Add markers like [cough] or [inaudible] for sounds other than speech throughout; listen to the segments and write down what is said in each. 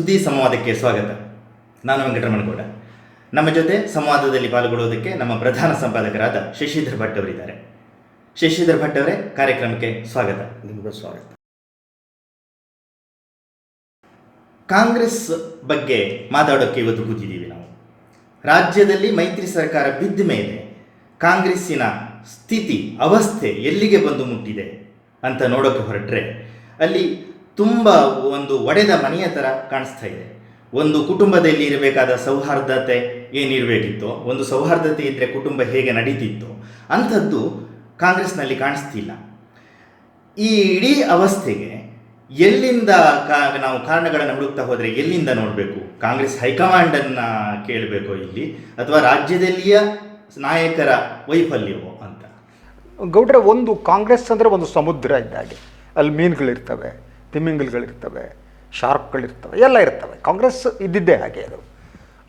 ಸುದ್ದಿ ಸಂವಾದಕ್ಕೆ ಸ್ವಾಗತ. ನಾನು ವೆಂಕಟರಮಣಗೌಡ ನಮ್ಮ ಜೊತೆ ಸಂವಾದದಲ್ಲಿ ಪಾಲ್ಗೊಳ್ಳುವುದಕ್ಕೆ ನಮ್ಮ ಪ್ರಧಾನ ಸಂಪಾದಕರಾದ ಶಶಿಧರ್ ಭಟ್ ಅವರಿದ್ದಾರೆ. ಶಶಿಧರ್ ಭಟ್ ಅವರೇ ಕಾರ್ಯಕ್ರಮಕ್ಕೆ ಸ್ವಾಗತ. ನಿಮಗೂ ಸ್ವಾಗತ. ಕಾಂಗ್ರೆಸ್ ಬಗ್ಗೆ ಮಾತಾಡೋಕ್ಕೆ ಇವತ್ತು ಕೂತಿದ್ದೀವಿ ನಾವು. ರಾಜ್ಯದಲ್ಲಿ ಮೈತ್ರಿ ಸರ್ಕಾರ ಬಿದ್ದ ಮೇಲೆ ಕಾಂಗ್ರೆಸ್ಸಿನ ಸ್ಥಿತಿ ಅವಸ್ಥೆ ಎಲ್ಲಿಗೆ ಬಂದು ಮುಟ್ಟಿದೆ ಅಂತ ನೋಡೋಕ್ಕೆ ಹೊರಟ್ರೆ ಅಲ್ಲಿ ತುಂಬ ಒಂದು ಒಡೆದ ಮನೆಯ ಥರ ಕಾಣಿಸ್ತಾ ಇದೆ. ಒಂದು ಕುಟುಂಬದಲ್ಲಿ ಇರಬೇಕಾದ ಸೌಹಾರ್ದತೆ ಏನಿರಬೇಕಿತ್ತೋ, ಒಂದು ಸೌಹಾರ್ದತೆ ಇದ್ದರೆ ಕುಟುಂಬ ಹೇಗೆ ನಡೀತಿತ್ತೋ, ಅಂಥದ್ದು ಕಾಂಗ್ರೆಸ್ನಲ್ಲಿ ಕಾಣಿಸ್ತಿಲ್ಲ. ಈ ಇಡೀ ಅವಸ್ಥೆಗೆ ಎಲ್ಲಿಂದ ಕಾ, ನಾವು ಕಾರಣಗಳನ್ನು ಹುಡುಕ್ತಾ ಹೋದರೆ ಎಲ್ಲಿಂದ ನೋಡಬೇಕು? ಕಾಂಗ್ರೆಸ್ ಹೈಕಮಾಂಡನ್ನು ಕೇಳಬೇಕು ಇಲ್ಲಿ, ಅಥವಾ ರಾಜ್ಯದಲ್ಲಿಯ ನಾಯಕರ ವೈಫಲ್ಯವೋ ಅಂತ? ಗೌಡ್ರೆ, ಒಂದು ಕಾಂಗ್ರೆಸ್ ಅಂದರೆ ಒಂದು ಸಮುದ್ರ ಇದ್ದಾಗೆ. ಅಲ್ಲಿ ಮೀನುಗಳಿರ್ತವೆ. ತಿಮಿಂಗಲ್ಗಳಿರ್ತವೆ ಶಾರ್ಕ್ಗಳಿರ್ತವೆ ಎಲ್ಲ ಇರ್ತವೆ. ಕಾಂಗ್ರೆಸ್ ಇದ್ದಿದ್ದೇ ಹಾಗೆ ಅದು.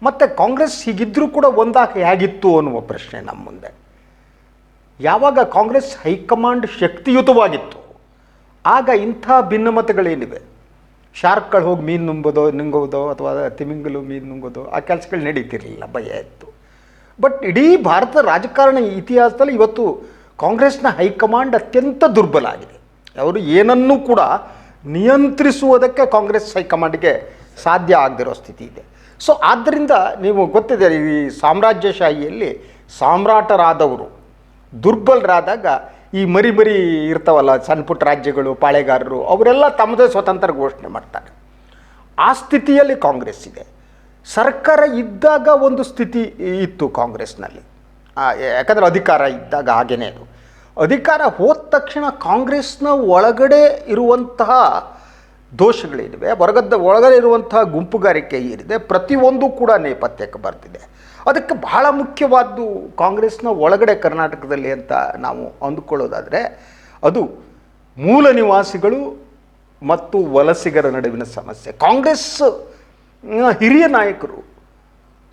ಮತ್ತು ಕಾಂಗ್ರೆಸ್ ಹೀಗಿದ್ದರೂ ಕೂಡ ಒಂದಾಕೆ ಹೇಗಿತ್ತು ಅನ್ನುವ ಪ್ರಶ್ನೆ ನಮ್ಮ ಮುಂದೆ. ಯಾವಾಗ ಕಾಂಗ್ರೆಸ್ ಹೈಕಮಾಂಡ್ ಶಕ್ತಿಯುತವಾಗಿತ್ತು, ಆಗ ಇಂಥ ಭಿನ್ನಮತಗಳೇನಿವೆ? ಶಾರ್ಕ್ಗಳು ಹೋಗಿ ಮೀನು ನುಂಬೋದೋ ನುಂಗೋದೋ, ಅಥವಾ ತಿಮಿಂಗಲು ಮೀನು ನುಂಗೋದೋ, ಆ ಕೆಲಸಗಳು ನಡೀತಿರಲಿಲ್ಲ, ಭಯ ಇತ್ತು. ಬಟ್ ಇಡೀ ಭಾರತ ರಾಜಕಾರಣ ಇತಿಹಾಸದಲ್ಲಿ ಇವತ್ತು ಕಾಂಗ್ರೆಸ್ನ ಹೈಕಮಾಂಡ್ ಅತ್ಯಂತ ದುರ್ಬಲ ಆಗಿದೆ. ಅವರು ಏನನ್ನೂ ಕೂಡ ನಿಯಂತ್ರಿಸುವುದಕ್ಕೆ ಕಾಂಗ್ರೆಸ್ ಹೈಕಮಾಂಡ್ಗೆ ಸಾಧ್ಯ ಆಗದಿರೋ ಸ್ಥಿತಿ ಇದೆ. ಸೊ ಆದ್ದರಿಂದ ನೀವು ಗೊತ್ತಿದೆ ಈ ಸಾಮ್ರಾಜ್ಯಶಾಹಿಯಲ್ಲಿ ಸಾಮ್ರಾಟರಾದವರು. ದುರ್ಬಲರಾದಾಗ ಈ ಮರಿ ಮರಿ ಇರ್ತಾವಲ್ಲ ಸಣ್ಣ ಪುಟ್ಟ ರಾಜ್ಯಗಳು, ಪಾಳೆಗಾರರು, ಅವರೆಲ್ಲ ತಮ್ಮದೇ ಸ್ವತಂತ್ರ ಘೋಷಣೆ ಮಾಡ್ತಾರೆ. ಆ ಸ್ಥಿತಿಯಲ್ಲಿ ಕಾಂಗ್ರೆಸ್ ಇದೆ. ಸರ್ಕಾರ ಇದ್ದಾಗ ಒಂದು ಸ್ಥಿತಿ ಇತ್ತು ಕಾಂಗ್ರೆಸ್ನಲ್ಲಿ. ಯಾಕಂದರೆ ಅಧಿಕಾರ ಇದ್ದಾಗ ಹಾಗೇನೇ ಅದು. ಅಧಿಕಾರ ಹೋದ ತಕ್ಷಣ ಕಾಂಗ್ರೆಸ್ನ ಒಳಗಡೆ ಇರುವಂತಹ ದೋಷಗಳೇನಿವೆ? ವರ್ಗದ ಒಳಗಡೆ ಇರುವಂತಹ ಗುಂಪುಗಾರಿಕೆ ಏನಿದೆ? ಪ್ರತಿಯೊಂದು ಕೂಡ ನೇಪಥ್ಯಕ್ಕೆ ಬರ್ತಿದೆ. ಅದಕ್ಕೆ ಬಹಳ ಮುಖ್ಯವಾದ್ದು ಕಾಂಗ್ರೆಸ್ನ ಒಳಗಡೆ ಕರ್ನಾಟಕದಲ್ಲಿ ಅಂತ ನಾವು ಅಂದುಕೊಳ್ಳೋದಾದರೆ, ಅದು ಮೂಲ ನಿವಾಸಿಗಳು ಮತ್ತು ವಲಸಿಗರ ನಡುವಿನ ಸಮಸ್ಯೆ. ಕಾಂಗ್ರೆಸ್ ಹಿರಿಯ ನಾಯಕರು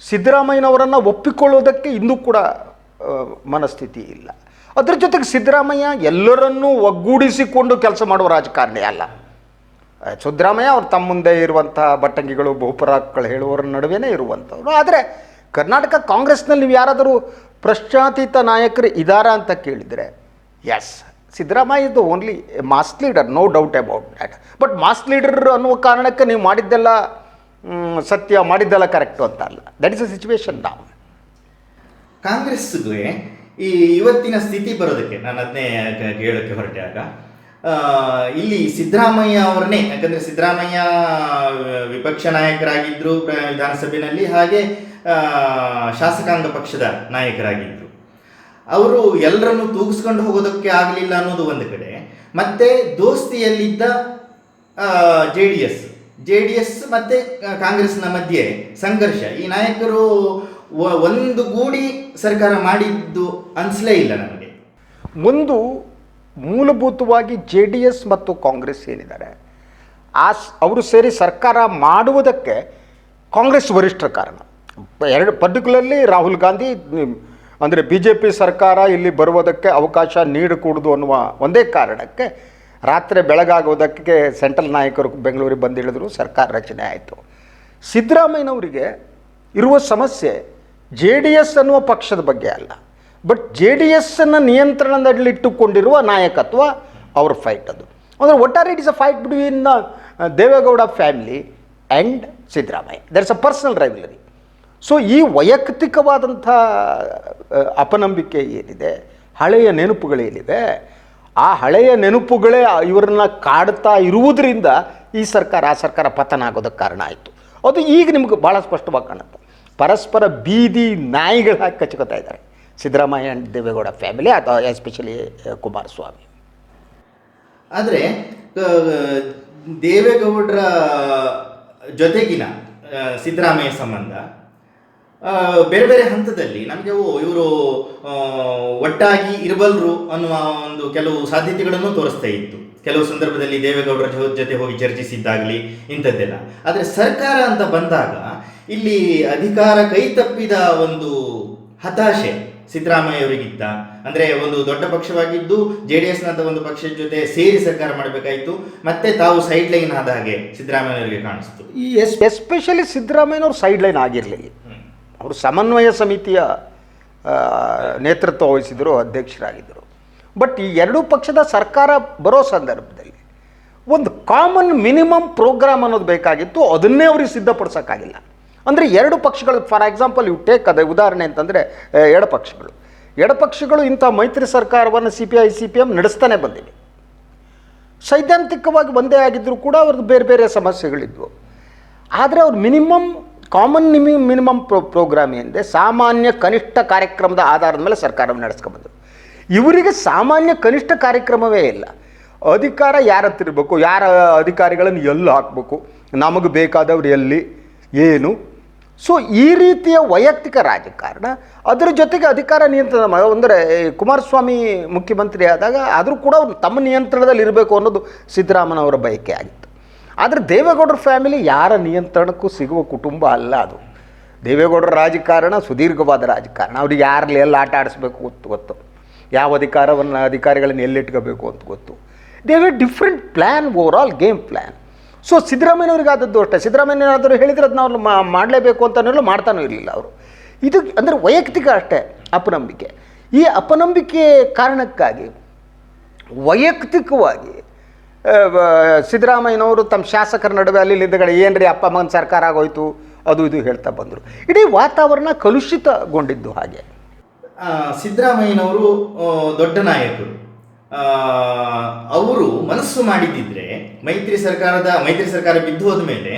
ಸಿದ್ದರಾಮಯ್ಯನವರನ್ನು ಒಪ್ಪಿಕೊಳ್ಳೋದಕ್ಕೆ ಇನ್ನೂ ಕೂಡ ಮನಸ್ಥಿತಿ ಇಲ್ಲ. ಅದ್ರ ಜೊತೆಗೆ ಸಿದ್ದರಾಮಯ್ಯ ಎಲ್ಲರನ್ನೂ ಒಗ್ಗೂಡಿಸಿಕೊಂಡು ಕೆಲಸ ಮಾಡುವ ರಾಜಕಾರಣಿ ಅಲ್ಲ. ಸಿದ್ದರಾಮಯ್ಯ ಅವ್ರು ತಮ್ಮ ಮುಂದೆ ಇರುವಂಥ ಬಟ್ಟಂಗಿಗಳು ಬಹುಪರಾಕ್ಗಳು ಹೇಳುವವರ ನಡುವೆನೇ ಇರುವಂಥವ್ರು. ಆದರೆ ಕರ್ನಾಟಕ ಕಾಂಗ್ರೆಸ್ನಲ್ಲಿ ನೀವು ಯಾರಾದರೂ ಪ್ರಶ್ನಾತೀತ ನಾಯಕರು ಇದ್ದಾರಾ ಅಂತ ಕೇಳಿದರೆ ಎಸ್ ಸಿದ್ದರಾಮಯ್ಯ ಇದು only mass leader no doubt about that but mass leader ಅನ್ನುವ ಕಾರಣಕ್ಕೆ ನೀವು ಮಾಡಿದ್ದೆಲ್ಲ ಸತ್ಯ, ಮಾಡಿದ್ದೆಲ್ಲ ಕರೆಕ್ಟು ಅಂತ ಅಲ್ಲ. ದಟ್ ಇಸ್ ಅ ಸಿಚುವೇಶನ್ ನಾವು ಕಾಂಗ್ರೆಸ್ಗೆ ಈ ಇವತ್ತಿನ ಸ್ಥಿತಿ ಬರೋದಕ್ಕೆ ನಾನು ಅದನ್ನೇ ಹೇಳೋಕ್ಕೆ ಹೊರಟೆ ಆಗ. ಆ, ಇಲ್ಲಿ ಸಿದ್ದರಾಮಯ್ಯ ಅವರನ್ನೇ ಯಾಕಂದರೆ ಸಿದ್ದರಾಮಯ್ಯ ವಿಪಕ್ಷ ನಾಯಕರಾಗಿದ್ದರು ವಿಧಾನಸಭೆಯಲ್ಲಿ ಹಾಗೆ ಶಾಸಕಾಂಗ ಪಕ್ಷದ ನಾಯಕರಾಗಿದ್ದರು ಅವರು ಎಲ್ಲರನ್ನು ತೂಗಿಸ್ಕೊಂಡು ಹೋಗೋದಕ್ಕೆ ಆಗಲಿಲ್ಲ ಅನ್ನೋದು ಒಂದು ಕಡೆ. ಮತ್ತೆ ದೋಸ್ತಿಯಲ್ಲಿದ್ದ J D S J D S ಮತ್ತು ಕಾಂಗ್ರೆಸ್ನ ಮಧ್ಯೆ ಸಂಘರ್ಷ. ಈ ನಾಯಕರು ಒಂದು ಗೂಡಿ ಸರ್ಕಾರ ಮಾಡಿದ್ದು ಅನಿಸಲೇ ಇಲ್ಲ ನಮಗೆ. ಒಂದು ಮೂಲಭೂತವಾಗಿ ಜೆ ಡಿ ಎಸ್ ಮತ್ತು ಕಾಂಗ್ರೆಸ್ ಏನಿದ್ದಾರೆ, ಆ ಅವರು ಸೇರಿ ಸರ್ಕಾರ ಮಾಡುವುದಕ್ಕೆ ಕಾಂಗ್ರೆಸ್ ವರಿಷ್ಠ ಕಾರಣ. ಎರಡು ಪರ್ಟಿಕ್ಯುಲರ್ಲಿ ರಾಹುಲ್ ಗಾಂಧಿ ಅಂದರೆ ಬಿ ಜೆ ಪಿ ಸರ್ಕಾರ ಇಲ್ಲಿ ಬರುವುದಕ್ಕೆ ಅವಕಾಶ ನೀಡಕೂಡದು ಅನ್ನುವ ಒಂದೇ ಕಾರಣಕ್ಕೆ ರಾತ್ರಿ ಬೆಳಗಾಗೋದಕ್ಕೆ ಸೆಂಟ್ರಲ್ ನಾಯಕರು ಬೆಂಗಳೂರಿಗೆ ಬಂದಿಳಿದ್ರು, ಸರ್ಕಾರ ರಚನೆ ಆಯಿತು. ಸಿದ್ದರಾಮಯ್ಯನವರಿಗೆ ಇರುವ ಸಮಸ್ಯೆ ಜೆ ಡಿ ಎಸ್ ಅನ್ನುವ ಪಕ್ಷದ ಬಗ್ಗೆ ಅಲ್ಲ. ಬಟ್ ಜೆ ಡಿ ಎಸ್ಸನ್ನು ನಿಯಂತ್ರಣದಲ್ಲಿಟ್ಟುಕೊಂಡಿರುವ ನಾಯಕತ್ವ ಅವ್ರ ಫೈಟ್ ಅದು. ಅಂದರೆ ಒಟ್ಟಾರೆ it is a fight between Deve Gowda family and Siddaramaiah. There is a personal rivalry so ಈ ವೈಯಕ್ತಿಕವಾದಂಥ ಅಪನಂಬಿಕೆ ಏನಿದೆ, ಹಳೆಯ ನೆನಪುಗಳೇನಿವೆ ಆ ಹಳೆಯ ನೆನಪುಗಳೇ ಇವರನ್ನ ಕಾಡ್ತಾ ಇರುವುದರಿಂದ ಈ ಸರ್ಕಾರ, ಆ ಸರ್ಕಾರ ಪತನ ಆಗೋದಕ್ಕೆ ಕಾರಣ ಆಯಿತು. ಅದು ಈಗ ನಿಮ್ಗೆ ಭಾಳ ಸ್ಪಷ್ಟವಾಗಿ ಕಾಣುತ್ತೆ. ಪರಸ್ಪರ ಬೀದಿ ನಾಯಿಗಳು ಹಾಕಿ ಕಚ್ಕೋತಾ ಇದ್ದಾರೆ. ಸಿದ್ದರಾಮಯ್ಯ ಆ್ಯಂಡ್ ದೇವೇಗೌಡ ಫ್ಯಾಮಿಲಿ ಅಥವಾ ಎಸ್ಪೆಷಲಿ ಕುಮಾರಸ್ವಾಮಿ. ಆದರೆ ದೇವೇಗೌಡರ ಜೊತೆಗಿನ ಸಿದ್ದರಾಮಯ್ಯ ಸಂಬಂಧ ಬೇರೆ ಬೇರೆ ಹಂತದಲ್ಲಿ ನಮಗೆ ಓ, ಇವರು ಒಟ್ಟಾಗಿ ಇರಬಲ್ಲರು ಅನ್ನುವ ಒಂದು ಕೆಲವು ಸಾಧ್ಯತೆಗಳನ್ನು ತೋರಿಸ್ತಾ ಇತ್ತು. ಕೆಲವು ಸಂದರ್ಭದಲ್ಲಿ ದೇವೇಗೌಡರ ಜೊತೆ ಹೋಗಿ ಚರ್ಚಿಸಿದ್ದಾಗಲಿ ಇಂಥದ್ದೆಲ್ಲ. ಆದರೆ ಸರ್ಕಾರ ಅಂತ ಬಂದಾಗ ಇಲ್ಲಿ ಅಧಿಕಾರ ಕೈ ತಪ್ಪಿದ ಒಂದು ಹತಾಶೆ ಸಿದ್ದರಾಮಯ್ಯ ಅವರಿಗಿತ್ತ ಅಂದ್ರೆ ಒಂದು ದೊಡ್ಡ ಪಕ್ಷವಾಗಿದ್ದು ಜೆ ಡಿ ಎಸ್ನಂಥ ಒಂದು ಪಕ್ಷದ ಜೊತೆ ಸೇರಿ ಸರ್ಕಾರ ಮಾಡಬೇಕಾಯಿತು. ಮತ್ತೆ ತಾವು ಸೈಡ್ ಲೈನ್ ಆದ ಹಾಗೆ ಸಿದ್ದರಾಮಯ್ಯ ಅವರಿಗೆ ಕಾಣಿಸ್ತು. ಈ ಎಸ್ ಎಸ್ಪೆಷಲಿ ಸಿದ್ದರಾಮಯ್ಯನವ್ರು ಸೈಡ್ ಲೈನ್ ಆಗಿರಲಿ. ಅವರು ಸಮನ್ವಯ ಸಮಿತಿಯ ನೇತೃತ್ವ ವಹಿಸಿದರು ಅಧ್ಯಕ್ಷರಾಗಿದ್ದರು ಬಟ್ ಈ ಎರಡೂ ಪಕ್ಷದ ಸರ್ಕಾರ ಬರೋ ಸಂದರ್ಭದಲ್ಲಿ ಒಂದು ಕಾಮನ್ ಮಿನಿಮಮ್ ಪ್ರೋಗ್ರಾಮ್ ಅನ್ನೋದು ಬೇಕಾಗಿತ್ತು. ಅದನ್ನೇ ಅವ್ರಿಗೆ ಸಿದ್ಧಪಡಿಸೋಕ್ಕಾಗಿಲ್ಲ. ಅಂದರೆ ಎರಡು ಪಕ್ಷಗಳು ಫಾರ್ ಎಕ್ಸಾಂಪಲ್ ಇವು ಟೇಕ್ ಅದೇ ಉದಾಹರಣೆ ಅಂತಂದರೆ ಎಡಪಕ್ಷಗಳು. ಎಡಪಕ್ಷಗಳು ಇಂಥ ಮೈತ್ರಿ ಸರ್ಕಾರವನ್ನು C P I C P M ನಡೆಸ್ತಾನೆ ಬಂದಿವೆ. ಸೈದ್ಧಾಂತಿಕವಾಗಿ ಒಂದೇ ಆಗಿದ್ದರೂ ಕೂಡ ಅವ್ರದ್ದು ಬೇರೆ ಬೇರೆ ಸಮಸ್ಯೆಗಳಿದ್ವು. ಆದರೆ ಅವ್ರು ಮಿನಿಮಮ್ ಕಾಮನ್ ನಿಮಿ ಮಿನಿಮಮ್ ಪ್ರೋ, ಪ್ರೋಗ್ರಾಮ್ ಎಂದೇ ಸಾಮಾನ್ಯ ಕನಿಷ್ಠ ಕಾರ್ಯಕ್ರಮದ ಆಧಾರದ ಮೇಲೆ ಸರ್ಕಾರವನ್ನು ನಡೆಸ್ಕೊಂಬಂದರು ಇವರಿಗೆ ಸಾಮಾನ್ಯ ಕನಿಷ್ಠ ಕಾರ್ಯಕ್ರಮವೇ ಇಲ್ಲ. ಅಧಿಕಾರ ಯಾರ ಹತ್ರ ಇರಬೇಕು ಯಾರ ಅಧಿಕಾರಿಗಳನ್ನು ಎಲ್ಲಿ ಹಾಕಬೇಕು, ನಮಗೆ ಬೇಕಾದವ್ರು ಎಲ್ಲಿ, ಏನು ಸೊ ಈ ರೀತಿಯ ವೈಯಕ್ತಿಕ ರಾಜಕಾರಣ, ಅದರ ಜೊತೆಗೆ ಅಧಿಕಾರ ನಿಯಂತ್ರಣ ಅಂದರೆ ಕುಮಾರಸ್ವಾಮಿ ಮುಖ್ಯಮಂತ್ರಿ ಆದಾಗ ಆದರೂ ಕೂಡ ಅವ್ರು ತಮ್ಮ ನಿಯಂತ್ರಣದಲ್ಲಿ ಇರಬೇಕು ಅನ್ನೋದು ಸಿದ್ದರಾಮನವರ ಬಯಕೆ ಆಗಿತ್ತು. ಆದರೆ ದೇವೇಗೌಡರ ಫ್ಯಾಮಿಲಿ ಯಾರ ನಿಯಂತ್ರಣಕ್ಕೂ ಸಿಗುವ ಕುಟುಂಬ ಅಲ್ಲ ಅದು. ದೇವೇಗೌಡರ ರಾಜಕಾರಣ ಸುದೀರ್ಘವಾದ ರಾಜಕಾರಣ. ಅವ್ರಿಗೆ ಯಾರಲ್ಲಿ ಎಲ್ಲ ಆಟ ಆಡಿಸ್ಬೇಕು ಗೊತ್ತು ಗೊತ್ತು. ಯಾವ ಅಧಿಕಾರವನ್ನು, ಅಧಿಕಾರಿಗಳನ್ನು ಎಲ್ಲಿಟ್ಕೋಬೇಕು ಅಂತ ಗೊತ್ತು. They different plan overall game plan so ಸಿದ್ದರಾಮಯ್ಯನವ್ರಿಗೆ ಆದದ್ದು ಅಷ್ಟೇ. ಸಿದ್ದರಾಮಯ್ಯನಾದರೂ ಹೇಳಿದ್ರೆ ಅದನ್ನ ಅವ್ರು ಮಾಡಲೇಬೇಕು ಅಂತಲೂ ಮಾಡ್ತಾನೂ ಇರಲಿಲ್ಲ ಅವರು. ಇದು ಅಂದರೆ ವೈಯಕ್ತಿಕ ಅಷ್ಟೇ ಅಪನಂಬಿಕೆ. ಈ ಅಪನಂಬಿಕೆ ಕಾರಣಕ್ಕಾಗಿ ವೈಯಕ್ತಿಕವಾಗಿ ಸಿದ್ದರಾಮಯ್ಯನವರು ತಮ್ಮ ಶಾಸಕರ ನಡುವೆ ಅಲ್ಲಿ ಹಿಂದಗಡೆ ಏನು ರೀ ಅಪ್ಪ ಅಮ್ಮನ ಸರ್ಕಾರ ಆಗೋಯ್ತು? ಅದು ಇದು ಹೇಳ್ತಾ ಬಂದರು. ಇಡೀ ವಾತಾವರಣ ಕಲುಷಿತಗೊಂಡಿದ್ದು ಹಾಗೆ. ಸಿದ್ದರಾಮಯ್ಯನವರು ದೊಡ್ಡ ನಾಯಕರು. ಅವರು ಮನಸ್ಸು ಮಾಡಿದ್ದಿದ್ರೆ ಮೈತ್ರಿ ಸರ್ಕಾರದ, ಮೈತ್ರಿ ಸರ್ಕಾರ ಬಿದ್ದು ಹೋದ ಮೇಲೆ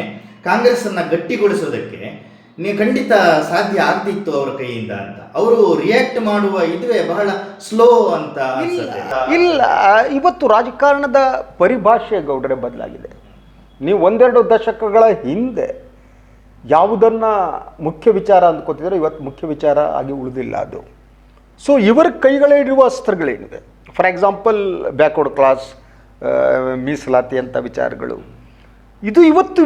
ಕಾಂಗ್ರೆಸ್ ಅನ್ನ ಗಟ್ಟಿಗೊಳಿಸೋದಕ್ಕೆ ನೀವು ಖಂಡಿತ ಸಾಧ್ಯ ಆಗ್ತಿತ್ತು ಅವರ ಕೈಯಿಂದ ಅಂತ. ಅವರು ರಿಯಾಕ್ಟ್ ಮಾಡುವ ಇದುವೇ ಬಹಳ ಸ್ಲೋ ಅಂತ. ಇಲ್ಲ ಇವತ್ತು ರಾಜಕಾರಣದ ಪರಿಭಾಷೆ ಗೌಡ್ರೆ ಬದಲಾಗಿದೆ. ನೀವು ಒಂದೆರಡು ದಶಕಗಳ ಹಿಂದೆ ಯಾವುದನ್ನು ಮುಖ್ಯ ವಿಚಾರ ಅಂದ್ಕೋತಿದ್ರೆ ಇವತ್ತು ಮುಖ್ಯ ವಿಚಾರ ಆಗಿ ಉಳಿದಿಲ್ಲ ಅದು. ಸೊ ಇವರ ಕೈಗಳಲ್ಲಿರುವ ಅಸ್ತ್ರಗಳೇನಿವೆ ಫಾರ್ ಎಕ್ಸಾಂಪಲ್ ಬ್ಯಾಕ್ವರ್ಡ್ ಕ್ಲಾಸ್ ಮೀಸಲಾತಿ ಅಂತ ವಿಚಾರಗಳು. ಇದು ಇವತ್ತು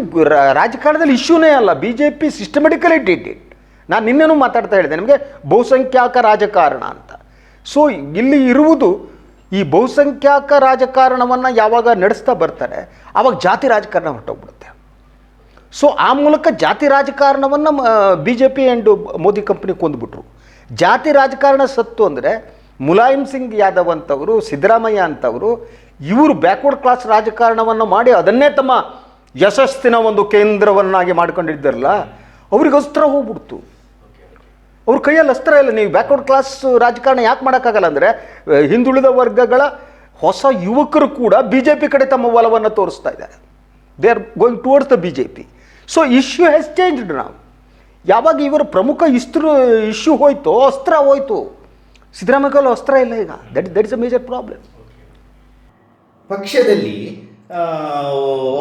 ರಾಜಕಾರಣದಲ್ಲಿ ಇಶ್ಯೂನೇ ಅಲ್ಲ. B J P systematically did it ನಾನು ನಿನ್ನೆನೂ ಮಾತಾಡ್ತಾ ಹೇಳಿದೆ ನಿಮಗೆ ಬಹುಸಂಖ್ಯಾಕ ರಾಜಕಾರಣ ಅಂತ. ಸೊ ಇಲ್ಲಿ ಇರುವುದು ಈ ಬಹುಸಂಖ್ಯಾಕ ರಾಜಕಾರಣವನ್ನು ಯಾವಾಗ ನಡೆಸ್ತಾ ಬರ್ತಾರೆ ಆವಾಗ ಜಾತಿ ರಾಜಕಾರಣ ಹೊರಟೋಗ್ಬಿಡುತ್ತೆ. ಸೊ ಆ ಮೂಲಕ ಜಾತಿ ರಾಜಕಾರಣವನ್ನು B J P and Modi company ಕೊಂದುಬಿಟ್ರು. ಜಾತಿ ರಾಜಕಾರಣ ಸತ್ತು ಅಂದರೆ ಮುಲಾಯಂ ಸಿಂಗ್ ಯಾದವ್ ಅಂತವರು, ಸಿದ್ದರಾಮಯ್ಯ ಅಂತವರು, ಇವರು ಬ್ಯಾಕ್ವರ್ಡ್ ಕ್ಲಾಸ್ ರಾಜಕಾರಣವನ್ನು ಮಾಡಿ ಅದನ್ನೇ ತಮ್ಮ ಯಶಸ್ಸಿನ ಒಂದು ಕೇಂದ್ರವನ್ನಾಗಿ ಮಾಡ್ಕೊಂಡಿದ್ದಾರಲ್ಲ, ಅವ್ರಿಗೆ ಅಸ್ತ್ರ ಹೋಗ್ಬಿಡ್ತು. ಅವ್ರ ಕೈಯಲ್ಲಿ ಅಸ್ತ್ರ ಇಲ್ಲ. ನೀವು ಬ್ಯಾಕ್ವರ್ಡ್ ಕ್ಲಾಸ್ ರಾಜಕಾರಣ ಯಾಕೆ ಮಾಡೋಕ್ಕಾಗಲ್ಲ ಅಂದರೆ ಹಿಂದುಳಿದ ವರ್ಗಗಳ ಹೊಸ ಯುವಕರು ಕೂಡ ಬಿ ಜೆ ಪಿ ಕಡೆ ತಮ್ಮ ಒಲವನ್ನು ತೋರಿಸ್ತಾ ಇದ್ದಾರೆ. They are going towards the B J P so issue has changed ನಾವು ಯಾವಾಗ ಇವರ ಪ್ರಮುಖ ಇಸ್ತ್ರ ಇಶ್ಯೂ ಹೋಯ್ತೋ, ಅಸ್ತ್ರ ಹೋಯ್ತು. ಸಿದ್ದರಾಮಯ್ಯಗಲ್ಲ ಅಸ್ತ್ರ ಇಲ್ಲ ಈಗ. That that is a major problem ಪಕ್ಷದಲ್ಲಿ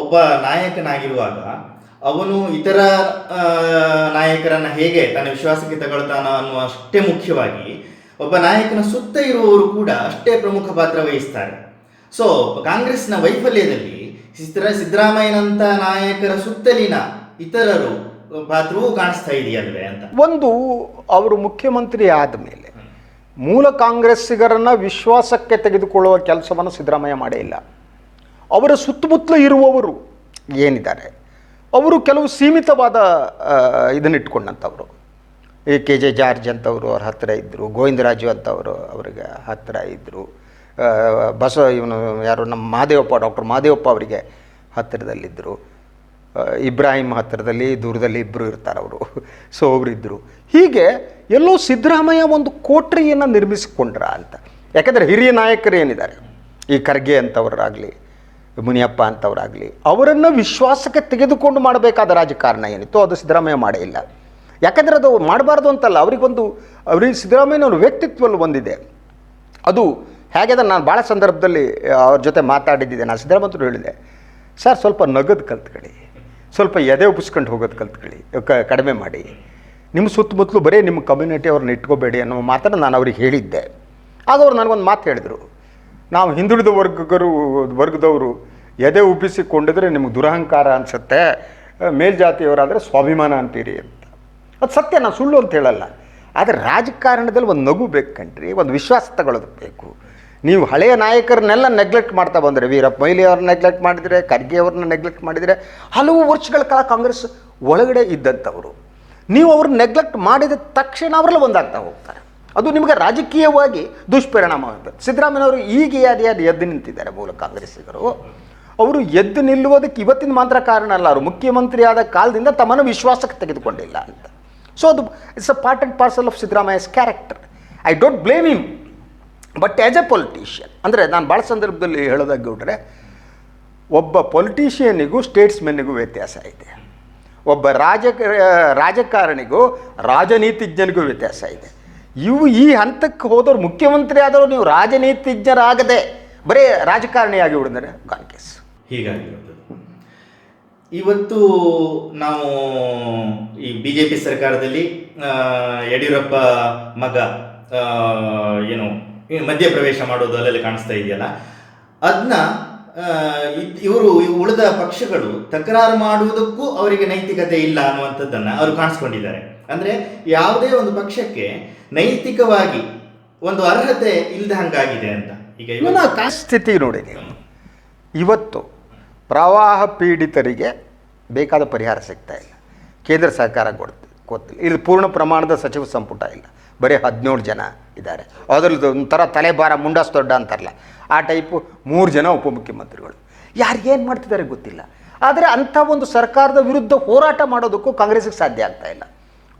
ಒಬ್ಬ ನಾಯಕನಾಗಿರುವಾಗ ಅವನು ಇತರ ನಾಯಕರನ್ನು ನಾಯಕರನ್ನ ಹೇಗೆ ತನ್ನ ವಿಶ್ವಾಸಕ್ಕೆ ತಗೊಳ್ತಾನ ಅನ್ನುವ ಅಷ್ಟೇ ಮುಖ್ಯವಾಗಿ ಒಬ್ಬ ನಾಯಕನ ಸುತ್ತ ಇರುವವರು ಕೂಡ ಅಷ್ಟೇ ಪ್ರಮುಖ ಪಾತ್ರ ವಹಿಸ್ತಾರೆ. ಸೊ ಕಾಂಗ್ರೆಸ್ನ ವೈಫಲ್ಯದಲ್ಲಿ ಸಿದ್ದರ ಸಿದ್ದರಾಮಯ್ಯನಂತ ನಾಯಕರ ಸುತ್ತಲಿನ ಇತರರು ಪಾತ್ರವೂ ಕಾಣಿಸ್ತಾ ಇದೆಯಲ್ವೇ ಅಂತ. ಒಂದು ಅವರು ಮುಖ್ಯಮಂತ್ರಿ ಆದಮೇಲೆ ಮೂಲ ಕಾಂಗ್ರೆಸ್ಸಿಗರನ್ನು ವಿಶ್ವಾಸಕ್ಕೆ ತೆಗೆದುಕೊಳ್ಳುವ ಕೆಲಸವನ್ನು ಸಿದ್ದರಾಮಯ್ಯ ಮಾಡೇ ಇಲ್ಲ. ಅವರ ಸುತ್ತಮುತ್ತಲು ಇರುವವರು ಏನಿದ್ದಾರೆ? ಅವರು ಕೆಲವು ಸೀಮಿತವಾದ ಇದನ್ನು ಇಟ್ಕೊಂಡಂಥವ್ರು ಈ ಕೆ ಜೆ ಜಾರ್ಜ್ ಅಂತವರು ಅವ್ರ ಹತ್ತಿರ ಇದ್ದರು ಗೋವಿಂದರಾಜು ಅಂತವರು ಅವರಿಗೆ ಹತ್ತಿರ ಇದ್ದರು ಬಸ, ಇವನು ಯಾರು ನಮ್ಮ ಮಹಾದೇವಪ್ಪ ಡಾಕ್ಟರ್ ಮಹಾದೇವಪ್ಪ ಅವರಿಗೆ ಹತ್ತಿರದಲ್ಲಿದ್ದರು ಇಬ್ರಾಹಿಂ ಹತ್ತಿರದಲ್ಲಿ ದೂರದಲ್ಲಿ ಇಬ್ಬರು ಇರ್ತಾರೆ ಅವರು ಸೊ ಅವರಿದ್ದರು ಹೀಗೆ ಎಲ್ಲೋ ಸಿದ್ದರಾಮಯ್ಯ ಒಂದು ಕೋಟ್ರಿಯನ್ನು ನಿರ್ಮಿಸಿಕೊಂಡ್ರ ಅಂತ. ಯಾಕಂದರೆ ಹಿರಿಯ ನಾಯಕರು ಏನಿದ್ದಾರೆ? ಈ ಖರ್ಗೆ ಅಂಥವ್ರಾಗಲಿ ಮುನಿಯಪ್ಪ ಅಂಥವ್ರಾಗಲಿ ಅವರನ್ನು ವಿಶ್ವಾಸಕ್ಕೆ ತೆಗೆದುಕೊಂಡು ಮಾಡಬೇಕಾದ ರಾಜಕಾರಣ ಏನಿತ್ತು ಅದು ಸಿದ್ದರಾಮಯ್ಯ ಮಾಡೇ ಇಲ್ಲ. ಯಾಕಂದರೆ ಅದು ಮಾಡಬಾರ್ದು ಅಂತಲ್ಲ, ಅವರಿಗೊಂದು, ಅವ್ರಿಗೆ ಸಿದ್ದರಾಮಯ್ಯನವ್ರ ವ್ಯಕ್ತಿತ್ವಲ್ಲಿ ಒಂದಿದೆ. ಅದು ಹೇಗೆ ಅಂದ್ರೆ ನಾನು ಭಾಳ ಸಂದರ್ಭದಲ್ಲಿ ಅವ್ರ ಜೊತೆ ಮಾತಾಡಿದ್ದೆ ನಾನು ಸಿದ್ದರಾಮಯ್ಯ ಹೇಳಿದೆ. ಸರ್, ಸ್ವಲ್ಪ ನಗದು ಕಲ್ತ್ಕೊಳ್ಳಿ. ಸ್ವಲ್ಪ ಎದೆ ಉಪ್ಪಿಸ್ಕೊಂಡು ಹೋಗೋದು ಕಲ್ತ್ಕೊಳ್ಳಿ. ಕಡಿಮೆ ಮಾಡಿ. ನಿಮ್ಮ ಸುತ್ತಮುತ್ತಲು ಬರೀ ನಿಮ್ಮ ಕಮ್ಯುನಿಟಿ ಅವ್ರನ್ನ ಇಟ್ಕೋಬೇಡಿ ಅನ್ನೋ ಮಾತನ್ನು ನಾನು ಅವ್ರಿಗೆ ಹೇಳಿದ್ದೆ. ಆಗ ಅವ್ರು ನನಗೊಂದು ಮಾತು ಹೇಳಿದರು. ನಾವು ಹಿಂದುಳಿದ ವರ್ಗರು ವರ್ಗದವರು ಎದೆ ಉಬ್ಬಿಸಿಕೊಂಡಿದ್ರೆ ನಿಮಗೆ ದುರಹಂಕಾರ ಅನಿಸುತ್ತೆ, ಮೇಲ್ಜಾತಿಯವರಾದರೆ ಸ್ವಾಭಿಮಾನ ಅಂತೀರಿ ಅಂತ. ಅದು ಸತ್ಯ, ನಾನು ಸುಳ್ಳು ಅಂತ ಹೇಳಲ್ಲ. ಆದರೆ ರಾಜಕಾರಣದಲ್ಲಿ ಒಂದು ನಗು ಬೇಕು ಕಣ್ರಿ, ಒಂದು ವಿಶ್ವಾಸ ತಗೊಳ್ಳೋದು ಬೇಕು. ನೀವು ಹಳೆಯ ನಾಯಕರನ್ನೆಲ್ಲ ನೆಗ್ಲೆಕ್ಟ್ ಮಾಡ್ತಾ ಬಂದರೆ, ವೀರಪ್ಪ ಮೊಯ್ಲಿ ಅವ್ರನ್ನ ನೆಗ್ಲೆಕ್ಟ್ ಮಾಡಿದರೆ, ಖರ್ಗೆ ಅವ್ರನ್ನ ನೆಗ್ಲೆಕ್ಟ್ ಮಾಡಿದರೆ, ಹಲವು ವರ್ಷಗಳ ಕಾಲ ಕಾಂಗ್ರೆಸ್ ಒಳಗಡೆ ಇದ್ದಂಥವರು. ನೀವು ಅವ್ರನ್ನ ನೆಗ್ಲೆಕ್ಟ್ ಮಾಡಿದ ತಕ್ಷಣ ಅವರೆಲ್ಲ ಒಂದಾಗ್ತಾ ಹೋಗ್ತಾರೆ. ಅದು ನಿಮಗೆ ರಾಜಕೀಯವಾಗಿ ದುಷ್ಪರಿಣಾಮ ಸಿದ್ದರಾಮಯ್ಯನವರು ಈಗ ಯಾರು ಯಾರು ಎದ್ದು ನಿಂತಿದ್ದಾರೆ ಮೂಲ ಕಾಂಗ್ರೆಸ್ಸಿಗರು. ಅವರು ಎದ್ದು ನಿಲ್ಲುವುದಕ್ಕೆ ಇವತ್ತಿನ ಮಾತ್ರ ಕಾರಣ ಅಲ್ಲ, ಅವರು ಮುಖ್ಯಮಂತ್ರಿ ಆದ ಕಾಲದಿಂದ ತಮ್ಮನ್ನು ವಿಶ್ವಾಸಕ್ಕೆ ತೆಗೆದುಕೊಂಡಿಲ್ಲ ಅಂತ. ಸೊ ಅದು it's a part and parcel of Siddaramaiah's character I don't blame him but as a politician ಅಂದರೆ ನಾನು ಭಾಳ ಸಂದರ್ಭದಲ್ಲಿ ಹೇಳೋದಾಗಿ ಗೌಡ್ರೆ ಒಬ್ಬ ಪೊಲಿಟಿಷಿಯನಿಗೂ ಸ್ಟೇಟ್ಸ್ಮೆನ್ನಿಗೂ ವ್ಯತ್ಯಾಸ ಇದೆ. ಒಬ್ಬ ರಾಜ, ರಾಜಕಾರಣಿಗೂ ರಾಜನೀತಿಜ್ಞನಿಗೂ ವ್ಯತ್ಯಾಸ ಇದೆ. ಇವು ಈ ಹಂತಕ್ಕೆ ಹೋದವ್ರು ಮುಖ್ಯಮಂತ್ರಿ ಆದರೂ ನೀವು ರಾಜನೀತಿಜ್ಞರಾಗದೆ ಬರೀ ರಾಜಕಾರಣಿಯಾಗಿ ಉಳಿದರೆ ಕಾಂಗ್ರೆಸ್ ಹೀಗಾಗಿ ಇವತ್ತು ನಾವು ಈ ಬಿ ಜೆ ಪಿ ಸರ್ಕಾರದಲ್ಲಿ ಯಡಿಯೂರಪ್ಪ ಮಗ ಏನು, ಮಧ್ಯಪ್ರವೇಶ ಮಾಡೋದು ಅಲ್ಲೆಲ್ಲ ಕಾಣಿಸ್ತಾ ಇದೆಯಲ್ಲ? ಅದನ್ನ ಇವರು ಉಳಿದ ಪಕ್ಷಗಳು ತಕರಾರು ಮಾಡುವುದಕ್ಕೂ ಅವರಿಗೆ ನೈತಿಕತೆ ಇಲ್ಲ ಅನ್ನುವಂಥದ್ದನ್ನು ಅವರು ಕಾಣಿಸ್ಕೊಂಡಿದ್ದಾರೆ. ಅಂದರೆ ಯಾವುದೇ ಒಂದು ಪಕ್ಷಕ್ಕೆ ನೈತಿಕವಾಗಿ ಒಂದು ಅರ್ಹತೆ ಇಲ್ಲದ ಹಂಗಾಗಿದೆ ಅಂತ. ಈಗ ಇವನ ಸ್ಥಿತಿ ನೋಡಿ ಇವತ್ತು ಪ್ರವಾಹ ಪೀಡಿತರಿಗೆ ಬೇಕಾದ ಪರಿಹಾರ ಸಿಗ್ತಾ ಇಲ್ಲ. ಕೇಂದ್ರ ಸರ್ಕಾರ ಕೊಡ್ತಿ ಗೊತ್ತಿಲ್ಲ ಇಲ್ಲಿ ಪೂರ್ಣ ಪ್ರಮಾಣದ ಸಚಿವ ಸಂಪುಟ ಇಲ್ಲ. ಬರೀ ಹದಿನೇಳು ಜನ ಇದ್ದಾರೆ. ಅದರದ್ದು ಒಂಥರ ತಲೆಭಾರ ಮುಂಡಾಸ್ ದೊಡ್ಡ ಅಂತಾರಲ್ಲ, ಆ ಟೈಪು ಮೂರು ಜನ ಉಪಮುಖ್ಯಮಂತ್ರಿಗಳು. ಯಾರು ಏನು ಮಾಡ್ತಿದ್ದಾರೆ ಗೊತ್ತಿಲ್ಲ. ಆದರೆ ಅಂಥ ಒಂದು ಸರ್ಕಾರದ ವಿರುದ್ಧ ಹೋರಾಟ ಮಾಡೋದಕ್ಕೂ ಕಾಂಗ್ರೆಸ್ಗೆ ಸಾಧ್ಯ ಆಗ್ತಾ ಇಲ್ಲ.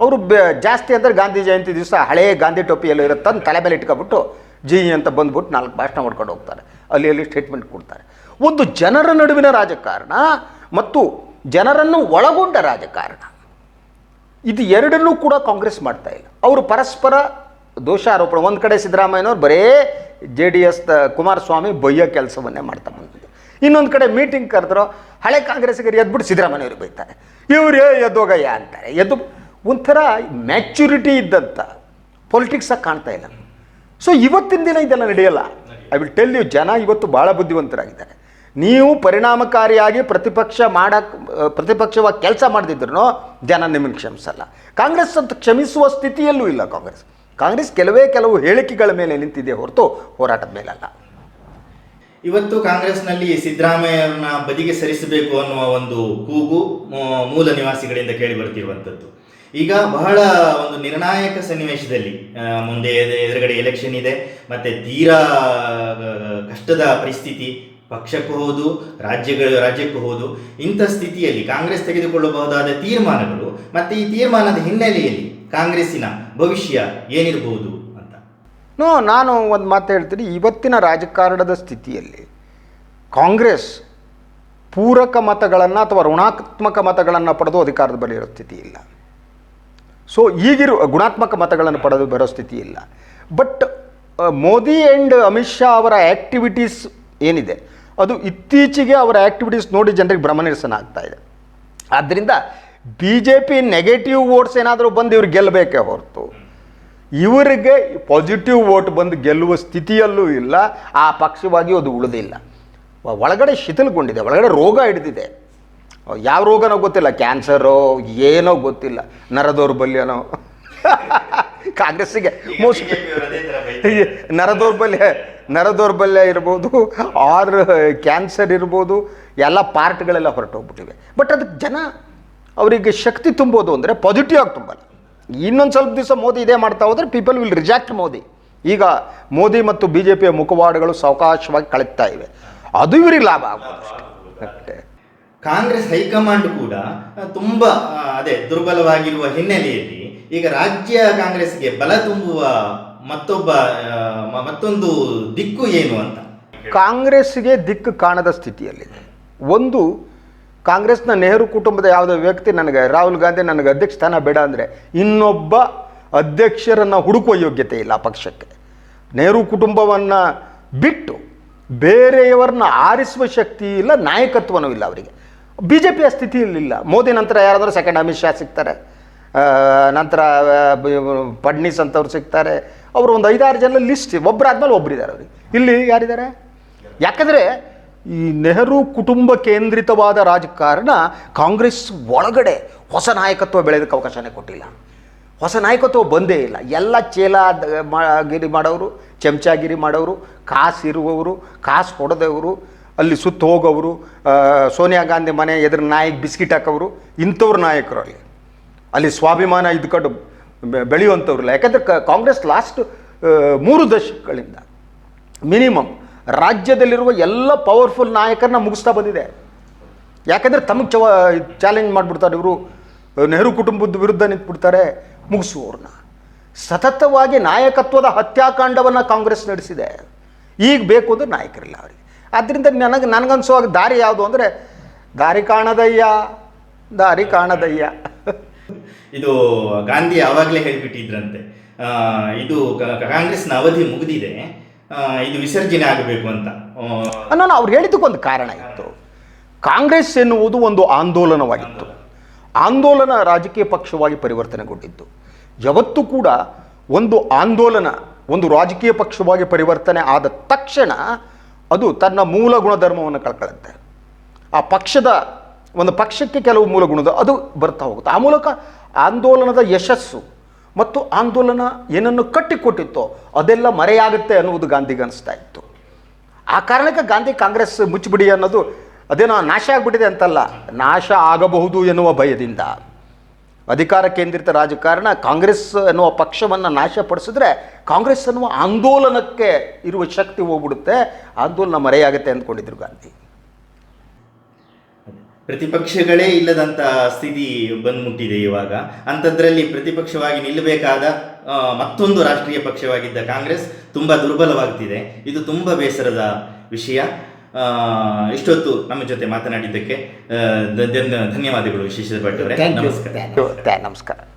ಅವರು ಬೆ, ಜಾಸ್ತಿ ಅಂದರೆ ಗಾಂಧಿ ಜಯಂತಿ ದಿವಸ ಹಳೆಯ ಗಾಂಧಿ ಟೋಪಿಯಲ್ಲಿ ಇರೋ ತಂದು ತಲೆ ಮೇಲೆ ಇಟ್ಕೊಬಿಟ್ಟು ಜಿ ಅಂತ ಬಂದ್ಬಿಟ್ಟು ನಾಲ್ಕು ಭಾಷಣ ಮಾಡ್ಕೊಂಡು ಹೋಗ್ತಾರೆ. ಅಲ್ಲಿ ಅಲ್ಲಿ ಸ್ಟೇಟ್ಮೆಂಟ್ ಕೊಡ್ತಾರೆ. ಒಂದು ಜನರ ನಡುವಿನ ರಾಜಕಾರಣ ಮತ್ತು ಜನರನ್ನು ಒಳಗೊಂಡ ರಾಜಕಾರಣ. ಇದು ಎರಡನ್ನೂ ಕೂಡ ಕಾಂಗ್ರೆಸ್ ಮಾಡ್ತಾ ಇಲ್ಲ. ಅವರು ಪರಸ್ಪರ ದೋಷಾರೋಪಣೆ ಒಂದು ಕಡೆ ಸಿದ್ದರಾಮಯ್ಯನವ್ರು ಬರೇ ಜೆ ಡಿ ಎಸ್ ಕುಮಾರಸ್ವಾಮಿ ಬೈಯೋ ಕೆಲಸವನ್ನೇ ಮಾಡ್ತಾ ಬಂದಿದ್ದು. ಇನ್ನೊಂದು ಕಡೆ ಮೀಟಿಂಗ್ ಕರೆದ್ರು, ಹಳೆ ಕಾಂಗ್ರೆಸ್ಗರು ಎದ್ಬಿಟ್ಟು ಸಿದ್ದರಾಮಯ್ಯವರು ಬೈತಾರೆ. ಇವರೇ ಎದ್ದೋಗಯ್ಯ ಅಂತಾರೆ. ಎದ್ದು ಒಂಥರ ಮ್ಯಾಚುರಿಟಿ ಇದ್ದಂಥ ಪೊಲಿಟಿಕ್ಸಾಗಿ ಕಾಣ್ತಾ ಇಲ್ಲ. ಸೊ ಇವತ್ತಿನ ದಿನ ಇದೆಲ್ಲ ನಡೆಯಲ್ಲ. ಐ ವಿಲ್ ಟೆಲ್ ಯು ಜನ ಇವತ್ತು ಭಾಳ ಬುದ್ಧಿವಂತರಾಗಿದ್ದಾರೆ. ನೀವು ಪರಿಣಾಮಕಾರಿಯಾಗಿ ಪ್ರತಿಪಕ್ಷ ಮಾಡಕ್ಕೆ ಪ್ರತಿಪಕ್ಷವಾಗಿ ಕೆಲಸ ಮಾಡದಿದ್ರು ಜನ ನಿಮಗೆ ಕ್ಷಮಿಸಲ್ಲ. ಕಾಂಗ್ರೆಸ್ ಅಂತ ಕ್ಷಮಿಸುವ ಸ್ಥಿತಿಯಲ್ಲೂ ಇಲ್ಲ ಕಾಂಗ್ರೆಸ್. ಕಾಂಗ್ರೆಸ್ ಕೆಲವೇ ಕೆಲವು ಹೇಳಿಕೆಗಳ ಮೇಲೆ ನಿಂತಿದೆ ಹೊರತು ಹೋರಾಟದ ಮೇಲಲ್ಲ. ಇವತ್ತು ಕಾಂಗ್ರೆಸ್ನಲ್ಲಿ ಸಿದ್ದರಾಮಯ್ಯನ ಬದಿಗೆ ಸರಿಸಬೇಕು ಅನ್ನುವ ಒಂದು ಕೂಗು ಮೂಲ ನಿವಾಸಿಗಳಿಂದ ಕೇಳಿ ಬರ್ತಿರುವಂಥದ್ದು. ಈಗ ಬಹಳ ಒಂದು ನಿರ್ಣಾಯಕ ಸನ್ನಿವೇಶದಲ್ಲಿ ಮುಂದೆ ಎದೆ- ಎದುರುಗಡೆ ಎಲೆಕ್ಷನ್ ಇದೆ, ಮತ್ತೆ ತೀರಾ ಕಷ್ಟದ ಪರಿಸ್ಥಿತಿ ಪಕ್ಷಕ್ಕೂ ಹೌದು, ರಾಜ್ಯಗಳು ರಾಜ್ಯಕ್ಕೂ ಹೌದು. ಇಂಥ ಸ್ಥಿತಿಯಲ್ಲಿ ಕಾಂಗ್ರೆಸ್ ತೆಗೆದುಕೊಳ್ಳಬಹುದಾದ ತೀರ್ಮಾನಗಳು ಮತ್ತೆ ಈ ತೀರ್ಮಾನದ ಹಿನ್ನೆಲೆಯಲ್ಲಿ ಕಾಂಗ್ರೆಸ್ಸಿನ ಭವಿಷ್ಯ ಏನಿರಬಹುದು ಅಂತ. ನೋ, ನಾನು ಒಂದು ಮಾತು ಹೇಳ್ತೀನಿ. ಇವತ್ತಿನ ರಾಜಕಾರಣದ ಸ್ಥಿತಿಯಲ್ಲಿ ಕಾಂಗ್ರೆಸ್ ಪೂರಕ ಮತಗಳನ್ನು ಅಥವಾ ಋಣಾತ್ಮಕ ಮತಗಳನ್ನು ಪಡೆದು ಅಧಿಕಾರದ ಬಳಿ ಇರೋ ಸ್ಥಿತಿ ಇಲ್ಲ. ಸೊ ಈಗಿರುವ ಗುಣಾತ್ಮಕ ಮತಗಳನ್ನು ಪಡೆದು ಬರೋ ಸ್ಥಿತಿ ಇಲ್ಲ. ಬಟ್ ಮೋದಿ ಆ್ಯಂಡ್ ಅಮಿತ್ ಶಾ ಅವರ ಆ್ಯಕ್ಟಿವಿಟೀಸ್ ಏನಿದೆ? ಅದು ಇತ್ತೀಚೆಗೆ ಅವರ ಆ್ಯಕ್ಟಿವಿಟೀಸ್ ನೋಡಿ ಜನರಿಗೆ ಭ್ರಮನಿರಸನ ಆಗ್ತಾ ಇದೆ. ಆದ್ದರಿಂದ B J P negative votes ಏನಾದರೂ ಬಂದು ಇವ್ರು ಗೆಲ್ಲಬೇಕೇ ಹೊರತು. ಇವರಿಗೆ ಪಾಸಿಟಿವ್ ವೋಟ್ ಬಂದು ಗೆಲ್ಲುವ ಸ್ಥಿತಿಯಲ್ಲೂ ಇಲ್ಲ ಆ ಪಕ್ಷವಾಗಿ ಅದು ಉಳಿದಿಲ್ಲ. ಒಳಗಡೆ ಶಿಥಿಲಗೊಂಡಿದೆ ಒಳಗಡೆ ರೋಗ ಹಿಡಿದಿದೆ. ಯಾವ ರೋಗನೋ ಗೊತ್ತಿಲ್ಲ ಕ್ಯಾನ್ಸರೋ ಏನೋ ಗೊತ್ತಿಲ್ಲ ನರದೌರ್ಬಲ್ಯನೋ. [laughs] ಕಾಂಗ್ರೆಸ್ಸಿಗೆ ಮೋಸ್ಟ್ ನರದೌರ್ಬಲ್ಯ ನರದೌರ್ಬಲ್ಯ ಇರ್ಬೋದು ಆರ್ ಕ್ಯಾನ್ಸರ್ ಇರ್ಬೋದು, ಎಲ್ಲ ಪಾರ್ಟ್ಗಳೆಲ್ಲ ಹೊರಟೋಗ್ಬಿಟ್ಟಿವೆ. ಬಟ್ ಅದಕ್ಕೆ ಜನ ಅವರಿಗೆ ಶಕ್ತಿ ತುಂಬೋದು ಅಂದರೆ ಪಾಸಿಟಿವ್ ಆಗಿ ತುಂಬಲ್ಲ. ಇನ್ನೊಂದು ಸ್ವಲ್ಪ ದಿವಸ ಮೋದಿ ಇದೇ ಮಾಡ್ತಾ ಹೋದರೆ ಪೀಪಲ್ ವಿಲ್ ರಿಜೆಕ್ಟ್ ಮೋದಿ. ಈಗ ಮೋದಿ ಮತ್ತು ಬಿ ಜೆ ಪಿಯ ಮುಖವಾಡಗಳು ಸಾವಕಾಶವಾಗಿ ಕಳೀತಾ ಇವೆ. ಅದು ಇವರಿಗೆ ಲಾಭ ಆಗ್ಬೋದು ಅಷ್ಟೇ. ಕಾಂಗ್ರೆಸ್ ಹೈಕಮಾಂಡ್ ಕೂಡ ತುಂಬ ಅದೇ ದುರ್ಬಲವಾಗಿರುವ ಹಿನ್ನೆಲೆಯಲ್ಲಿ ಈಗ ರಾಜ್ಯ ಕಾಂಗ್ರೆಸ್ಗೆ ಬಲ ತುಂಬುವ ಮತ್ತೊಬ್ಬ ಮತ್ತೊಂದು ದಿಕ್ಕು ಏನು ಅಂತ? ಕಾಂಗ್ರೆಸ್ಗೆ ದಿಕ್ಕು ಕಾಣದ ಸ್ಥಿತಿಯಲ್ಲಿದೆ. ಒಂದು, ಕಾಂಗ್ರೆಸ್ನ ನೆಹರು ಕುಟುಂಬದ ಯಾವುದೇ ವ್ಯಕ್ತಿ ನನಗೆ, ರಾಹುಲ್ ಗಾಂಧಿ ನನಗೆ ಅಧ್ಯಕ್ಷ ಸ್ಥಾನ ಬೇಡ ಅಂದರೆ ಇನ್ನೊಬ್ಬ ಅಧ್ಯಕ್ಷರನ್ನು ಹುಡುಕುವ ಯೋಗ್ಯತೆ ಇಲ್ಲ ಪಕ್ಷಕ್ಕೆ. ನೆಹರು ಕುಟುಂಬವನ್ನು ಬಿಟ್ಟು ಬೇರೆಯವರನ್ನ ಆರಿಸುವ ಶಕ್ತಿ ಇಲ್ಲ, ನಾಯಕತ್ವನೂ ಇಲ್ಲ ಅವರಿಗೆ. ಬಿ ಜೆ ಪಿಯ ಸ್ಥಿತಿಯಲ್ಲಿಲ್ಲ. ಮೋದಿ ನಂತರ ಯಾರಾದರೂ ಸೆಕೆಂಡ್ ಅಮಿತ್ ಶಾ ಸಿಗ್ತಾರೆ. ನಂತರ ಫಡ್ನೀಸ್ ಅಂತವ್ರು ಸಿಗ್ತಾರೆ. ಅವರು ಒಂದು ಐದಾರು ಜನ ಲಿಸ್ಟ್ ಒಬ್ಬರಾದ್ಮೇಲೆ ಒಬ್ಬರಿದ್ದಾರೆ ಅವ್ರಿಗೆ. ಇಲ್ಲಿ ಯಾರಿದ್ದಾರೆ? ಯಾಕಂದರೆ ಈ ನೆಹರು ಕುಟುಂಬ ಕೇಂದ್ರಿತವಾದ ರಾಜಕಾರಣ ಕಾಂಗ್ರೆಸ್ ಒಳಗಡೆ ಹೊಸ ನಾಯಕತ್ವ ಬೆಳೆಯೋದಕ್ಕೆ ಅವಕಾಶನೇ ಕೊಟ್ಟಿಲ್ಲ. ಹೊಸ ನಾಯಕತ್ವ ಬಂದೇ ಇಲ್ಲ. ಎಲ್ಲ ಚೇಲ ಗಿರಿ ಮಾಡೋರು, ಚಮಚಾಗಿರಿ ಮಾಡೋರು, ಕಾಸು ಇರುವವರು, ಕಾಸು ಹೊಡೆದವರು, ಅಲ್ಲಿ ಸುತ್ತ ಹೋಗೋರು ಸೋನಿಯಾ ಗಾಂಧಿ ಮನೆ ಎದುರು ನಾಯಕ್ ಬಿಸ್ಕಿಟ್ ಹಾಕೋರು ಇಂಥವ್ರು ನಾಯಕರು ಅಲ್ಲಿ. ಅಲ್ಲಿ ಸ್ವಾಭಿಮಾನ ಇದ್ಕೊಂಡು ಬೆಳೆಯುವಂಥವ್ರಲ್ಲ. ಯಾಕಂದರೆ ಕಾಂಗ್ರೆಸ್ ಲಾಸ್ಟ್ ಮೂರು ದಶಕಗಳಿಂದ ಮಿನಿಮಮ್ ರಾಜ್ಯದಲ್ಲಿರುವ ಎಲ್ಲ ಪವರ್ಫುಲ್ ನಾಯಕರನ್ನ ಮುಗಿಸ್ತಾ ಬಂದಿದೆ. ಯಾಕಂದರೆ ತಮಗೆ ಚವ ಚಾಲೆಂಜ್ ಮಾಡಿಬಿಡ್ತಾರೆ ಇವರು. ನೆಹರು ಕುಟುಂಬದ ವಿರುದ್ಧ ನಿಂತ್ಬಿಡ್ತಾರೆ, ಮುಗಿಸುವವ್ರನ್ನ. ಸತತವಾಗಿ ನಾಯಕತ್ವದ ಹತ್ಯಾಕಾಂಡವನ್ನು ಕಾಂಗ್ರೆಸ್ ನಡೆಸಿದೆ. ಈಗ ಬೇಕು ಅಂದರೆ ನಾಯಕರಿಲ್ಲ ಅವರಿಗೆ. ಆದ್ದರಿಂದ ನನಗೆ, ನನಗನ್ಸುವಾಗ ದಾರಿ ಯಾವುದು ಅಂದರೆ, ದಾರಿ ಕಾಣದಯ್ಯ ದಾರಿ ಕಾಣದಯ್ಯ. ಇದು ಗಾಂಧಿ ಆವಾಗಲೇ ಹೇಳಿಬಿಟ್ಟಿದ್ರಂತೆ. ಇದು ಕಾಂಗ್ರೆಸ್ ಕಾಂಗ್ರೆಸ್ನ ಅವಧಿ ಮುಗಿದಿದೆ. ಇದು ವಿಸರ್ಜನೆ ಆಗಬೇಕು ಅಂತ. ನಾನು ಅವ್ರು ಹೇಳಿದ್ದಕ್ಕೊಂದು ಕಾರಣ ಇತ್ತು. ಕಾಂಗ್ರೆಸ್ ಎನ್ನುವುದು ಒಂದು ಆಂದೋಲನವಾಗಿತ್ತು. ಆಂದೋಲನ ರಾಜಕೀಯ ಪಕ್ಷವಾಗಿ ಪರಿವರ್ತನೆಗೊಂಡಿತ್ತು. ಯಾವತ್ತು ಕೂಡ ಒಂದು ಆಂದೋಲನ, ಒಂದು ರಾಜಕೀಯ ಪಕ್ಷವಾಗಿ ಪರಿವರ್ತನೆ ಆದ ತಕ್ಷಣ ಅದು ತನ್ನ ಮೂಲ ಗುಣಧರ್ಮವನ್ನು ಕಳ್ಕೊಳ್ಳುತ್ತೆ. ಆ ಪಕ್ಷದ ಒಂದು ಪಕ್ಷಕ್ಕೆ ಕೆಲವು ಮೂಲ ಗುಣದ ಅದು ಬರ್ತಾ ಹೋಗುತ್ತೆ. ಆ ಮೂಲಕ ಆಂದೋಲನದ ಯಶಸ್ಸು ಮತ್ತು ಆಂದೋಲನ ಏನನ್ನು ಕಟ್ಟಿಕೊಟ್ಟಿತ್ತೋ ಅದೆಲ್ಲ ಮರೆಯಾಗುತ್ತೆ ಅನ್ನುವುದು ಗಾಂಧಿಗೆ ಅನಿಸ್ತಾ ಇತ್ತು. ಆ ಕಾರಣಕ್ಕೆ ಗಾಂಧಿ ಕಾಂಗ್ರೆಸ್ ಮುಚ್ಚಿಬಿಡಿ ಅನ್ನೋದು ಅದೇನೋ ನಾಶ ಆಗಿಬಿಟ್ಟಿದೆ ಅಂತಲ್ಲ, ನಾಶ ಆಗಬಹುದು ಎನ್ನುವ ಭಯದಿಂದ. ಅಧಿಕಾರ ಕೇಂದ್ರಿತ ರಾಜಕಾರಣ, ಕಾಂಗ್ರೆಸ್ ಎನ್ನುವ ಪಕ್ಷವನ್ನು ನಾಶಪಡಿಸಿದ್ರೆ ಕಾಂಗ್ರೆಸ್ ಅನ್ನುವ ಆಂದೋಲನಕ್ಕೆ ಇರುವ ಶಕ್ತಿ ಹೋಗ್ಬಿಡುತ್ತೆ, ಆಂದೋಲನ ಮರೆಯಾಗುತ್ತೆ ಅಂದ್ಕೊಂಡಿದ್ರು ಗಾಂಧಿ. ಪ್ರತಿಪಕ್ಷಗಳೇ ಇಲ್ಲದಂತ ಸ್ಥಿತಿ ಬಂದ್ಮುಟ್ಟಿದೆ ಇವಾಗ. ಅಂಥದ್ರಲ್ಲಿ ಪ್ರತಿಪಕ್ಷವಾಗಿ ನಿಲ್ಲಬೇಕಾದ ಆ, ಮತ್ತೊಂದು ರಾಷ್ಟ್ರೀಯ ಪಕ್ಷವಾಗಿದ್ದ ಕಾಂಗ್ರೆಸ್ ತುಂಬಾ ದುರ್ಬಲವಾಗ್ತಿದೆ. ಇದು ತುಂಬಾ ಬೇಸರದ ವಿಷಯ. ಆ, ಇಷ್ಟೊತ್ತು ನಮ್ಮ ಜೊತೆ ಮಾತನಾಡಿದ್ದಕ್ಕೆ ಧನ್ಯವಾದಗಳು ವಿಶೇಷ ಭಟ್ ಅವರೇ. ನಮಸ್ಕಾರ. ನಮಸ್ಕಾರ.